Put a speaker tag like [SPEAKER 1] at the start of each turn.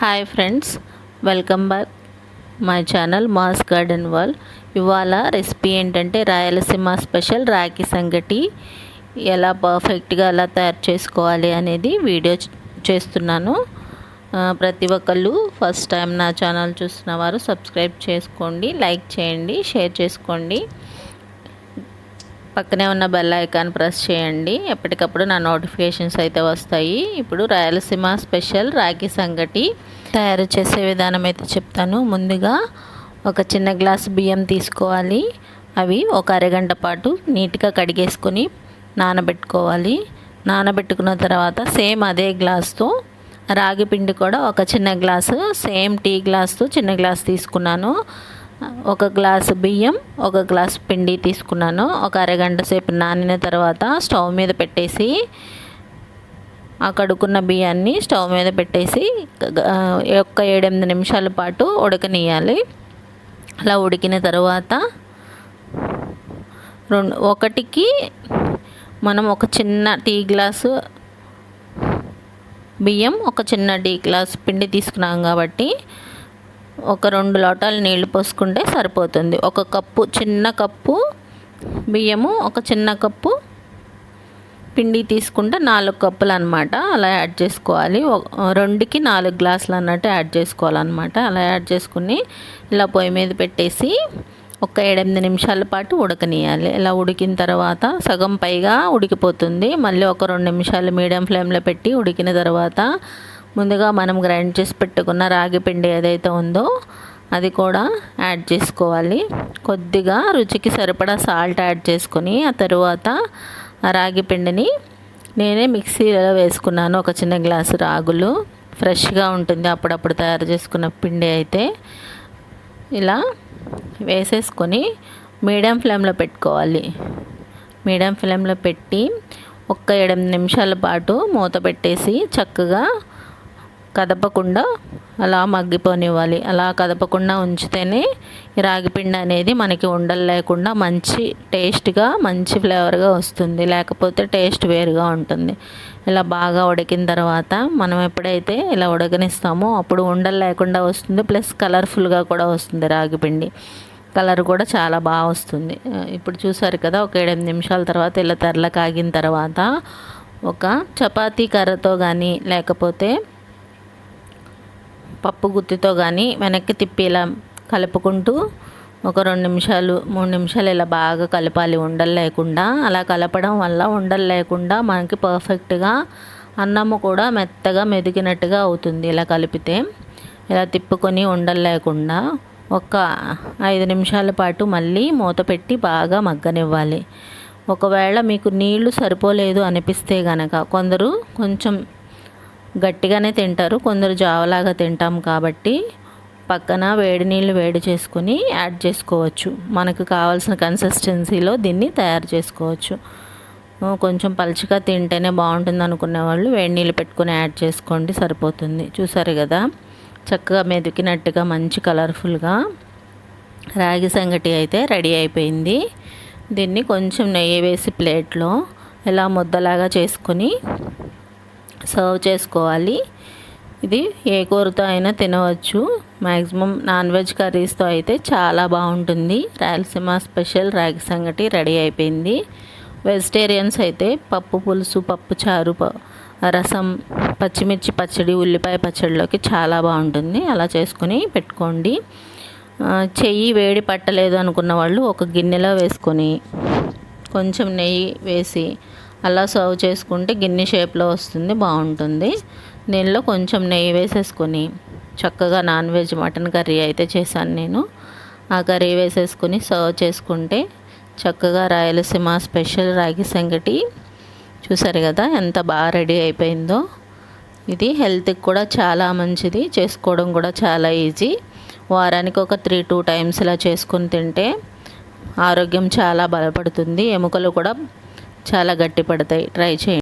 [SPEAKER 1] Hi friends welcome back my channel mass garden wall ఇవాళ recipe ఏంటంటే Rayalaseema special Rakhi సంగటి ఎలా పర్ఫెక్ట్గా ఎలా తయారు చేసుకోవాలి అనేది వీడియో చేస్తున్నాను. ప్రతి ఒక్కళ్ళు ఫస్ట్ టైం నా ఛానల్ చూస్తున్న వారు సబ్స్క్రైబ్ చేసుకోండి లైక్ చేయండి షేర్ చేసుకోండి. పక్కనే ఉన్న బెల్ ఐకాన్ ప్రెస్ చేయండి. ఎప్పటికప్పుడు నా నోటిఫికేషన్స్ అయితే వస్తాయి. ఇప్పుడు రాయలసీమ స్పెషల్ రాగి సంగటి తయారు చేసే విధానం అయితే చెప్తాను. ముందుగా ఒక చిన్న గ్లాస్ బియ్యం తీసుకోవాలి. అవి ఒక అరగంట పాటు నీట్గా కడిగేసుకొని నానబెట్టుకోవాలి. నానబెట్టుకున్న తర్వాత సేమ్ అదే గ్లాస్తో రాగి పిండి కూడా ఒక చిన్న గ్లాసు సేమ్ టీ గ్లాస్తో చిన్న గ్లాస్ తీసుకున్నాను. ఒక గ్లాసు బియ్యం ఒక గ్లాస్ పిండి తీసుకున్నాను. ఒక అరగంట సేపు నానిన తర్వాత స్టవ్ మీద పెట్టేసి ఆ కడుక్కున్న బియ్యాన్ని స్టవ్ మీద పెట్టేసి ఒక్క ఏడెనిమిది నిమిషాల పాటు ఉడకనియాలి అలా ఉడికిన తర్వాత రెండు ఒకటికి మనం ఒక చిన్న టీ గ్లాసు బియ్యం ఒక చిన్న టీ గ్లాస్ పిండి తీసుకున్నాం కాబట్టి ఒక రెండు లోటాలు నీళ్ళు పోసుకుంటే సరిపోతుంది. ఒక కప్పు చిన్న కప్పు బియ్యము ఒక చిన్న కప్పు పిండి తీసుకుంటే నాలుగు కప్పులు అనమాట అలా యాడ్ చేసుకోవాలి. రెండుకి నాలుగు గ్లాసులు అన్నట్టు యాడ్ చేసుకోవాలన్నమాట. అలా యాడ్ చేసుకుని ఇలా పొయ్యి మీద పెట్టేసి ఒక ఏడెనిమిది నిమిషాల పాటు ఉడకనియాలి ఇలా ఉడికిన తర్వాత సగం పైగా ఉడికిపోతుంది. మళ్ళీ ఒక రెండు నిమిషాలు మీడియం ఫ్లేమ్లో పెట్టి ఉడికిన తర్వాత ముందుగా మనం గ్రైండ్ చేసి పెట్టుకున్న రాగి పిండి ఏదైతే ఉందో అది కూడా యాడ్ చేసుకోవాలి. కొద్దిగా రుచికి సరిపడా సాల్ట్ యాడ్ చేసుకొని ఆ తరువాత ఆ రాగి పిండిని నేనే మిక్సీలో వేసుకున్నాను. ఒక చిన్న గ్లాసు రాగులు ఫ్రెష్గా ఉంటుంది. అప్పుడప్పుడు తయారు చేసుకున్న పిండి అయితే ఇలా వేసేసుకొని మీడియం ఫ్లేమ్లో పెట్టుకోవాలి. మీడియం ఫ్లేమ్లో పెట్టి ఒక్క ఎనిమిది నిమిషాల పాటు మూత పెట్టేసి చక్కగా కదపకుండా అలా మగ్గిపోనివ్వాలి. అలా కదపకుండా ఉంచితేనే ఈ రాగిపిండి అనేది మనకి ఉండలు లేకుండా మంచి టేస్ట్గా మంచి ఫ్లేవర్గా వస్తుంది. లేకపోతే టేస్ట్ వేరుగా ఉంటుంది. ఇలా బాగా ఉడికిన తర్వాత మనం ఎప్పుడైతే ఇలా ఉడకనిస్తామో అప్పుడు ఉండలు లేకుండా వస్తుంది. ప్లస్ కలర్ఫుల్గా కూడా వస్తుంది రాగిపిండి కలర్ కూడా చాలా బాగా వస్తుంది. ఇప్పుడు చూసారు కదా ఒక ఏడెనిమిది నిమిషాల తర్వాత ఇలా తెరల కాగిన తర్వాత ఒక చపాతీ కర్రతో కానీ లేకపోతే పప్పు గుత్తితో కానీ వెనక్కి తిప్పి ఇలా కలుపుకుంటూ ఒక రెండు నిమిషాలు మూడు నిమిషాలు ఇలా బాగా కలపాలి. ఉండలు లేకుండా. అలా కలపడం వల్ల ఉండలు లేకుండా మనకి పర్ఫెక్ట్గా అన్నము కూడా మెత్తగా మెదిగినట్టుగా అవుతుంది ఇలా కలిపితే. ఇలా తిప్పుకొని ఉండలు లేకుండా ఒక ఐదు నిమిషాల పాటు మళ్ళీ మూత పెట్టి బాగా మగ్గనివ్వాలి. ఒకవేళ మీకు నీళ్ళు సరిపోలేదు అనిపిస్తే గనక కొందరు కొంచెం గట్టిగానే తింటారు. కొందరు జావలాగా తింటాం కాబట్టి పక్కన వేడి నీళ్ళు వేడి చేసుకుని యాడ్ చేసుకోవచ్చు. మనకు కావాల్సిన కన్సిస్టెన్సీలో దీన్ని తయారు చేసుకోవచ్చు. కొంచెం పలుచగా తింటేనే బాగుంటుంది అనుకునే వాళ్ళు వేడి నీళ్ళు పెట్టుకుని యాడ్ చేసుకోండి సరిపోతుంది. చూసారు కదా? చక్కగా మెదికినట్టుగా మంచి కలర్ఫుల్గా రాగి సంగటి అయితే రెడీ అయిపోయింది. దీన్ని కొంచెం నెయ్యి వేసి ప్లేట్లో ఇలా ముద్దలాగా చేసుకొని సర్వ్ చేసుకోవాలి. ఇది ఏ కూరతో అయినా తినవచ్చు. మ్యాక్సిమం నాన్ వెజ్ కర్రీస్తో అయితే చాలా బాగుంటుంది. రాయలసీమ స్పెషల్ రాగి సంగటి రెడీ అయిపోయింది. వెజిటేరియన్స్ అయితే పప్పు పులుసు పప్పు చారు రసం పచ్చిమిర్చి పచ్చడి ఉల్లిపాయ పచ్చడిలోకి చాలా బాగుంటుంది. అలా చేసుకొని పెట్టుకోండి. చెయ్యి వేడి పట్టలేదు అనుకున్న వాళ్ళు ఒక గిన్నెలో వేసుకొని కొంచెం నెయ్యి వేసి అలా సర్వ్ చేసుకుంటే గిన్నె షేప్లో వస్తుంది బాగుంటుంది. దీనిలో కొంచెం నెయ్యి వేసేసుకొని చక్కగా నాన్ వెజ్ మటన్ కర్రీ అయితే చేశాను నేను. ఆ కర్రీ వేసేసుకొని సర్వ్ చేసుకుంటే చక్కగా రాయలసీమ స్పెషల్ రాగి సంగటి. చూసారు కదా ఎంత బాగా రెడీ అయిపోయిందో. ఇది హెల్త్కి కూడా చాలా మంచిది చేసుకోవడం కూడా చాలా ఈజీ. వారానికి ఒక త్రీ టూ టైమ్స్ ఇలా చేసుకొని తింటే ఆరోగ్యం చాలా బలపడుతుంది. ఎముకలు కూడా చాలా గట్టి పడతాయి ట్రై చేయండి.